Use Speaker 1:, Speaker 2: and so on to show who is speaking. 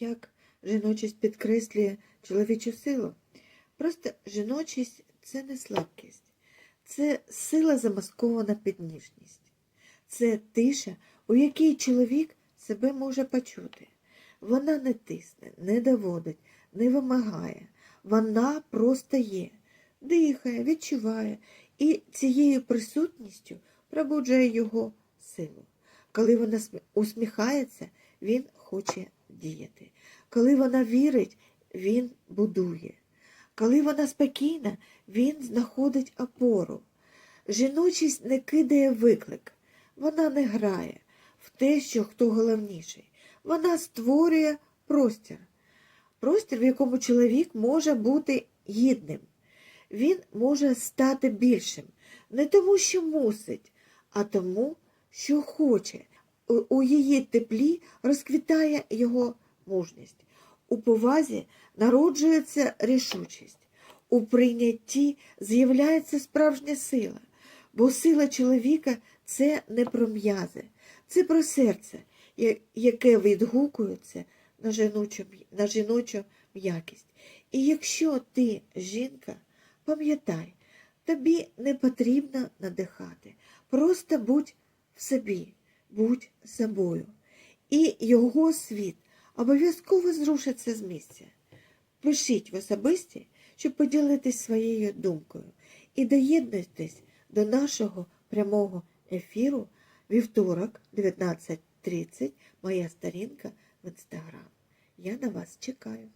Speaker 1: як жіночість підкреслює чоловічу силу. Просто жіночість це не слабкість, це сила замаскована під ніжність. Це тиша, у якій чоловік себе може почути. Вона не тисне, не доводить, не вимагає. Вона просто є, дихає, відчуває і цією присутністю пробуджує його силу. Коли вона усміхається, він хоче діяти. Коли вона вірить, він будує. Коли вона спокійна, він знаходить опору. Жіночість не кидає виклик, вона не грає в те, що хто головніший. Вона створює простір. Простір, в якому чоловік може бути гідним. Він може стати більшим не тому, що мусить, а тому, що хоче. У- У її теплі розквітає його мужність. У повазі народжується рішучість. У прийнятті з'являється справжня сила, бо сила чоловіка це не про м'язи, це про серце, яке відгукується на жіночу, на жіночу м'якість. І якщо ти жінка, пам'ятай, тобі не потрібно надихати. Просто будь в собі, будь собою. І його світ обов'язково зрушиться з місця. Пишіть в особисті, щоб поділитись своєю думкою. І доєднуйтесь до нашого прямого ефіру вівторок, 19.30, моя сторінка в інстаграм. Я на вас чекаю.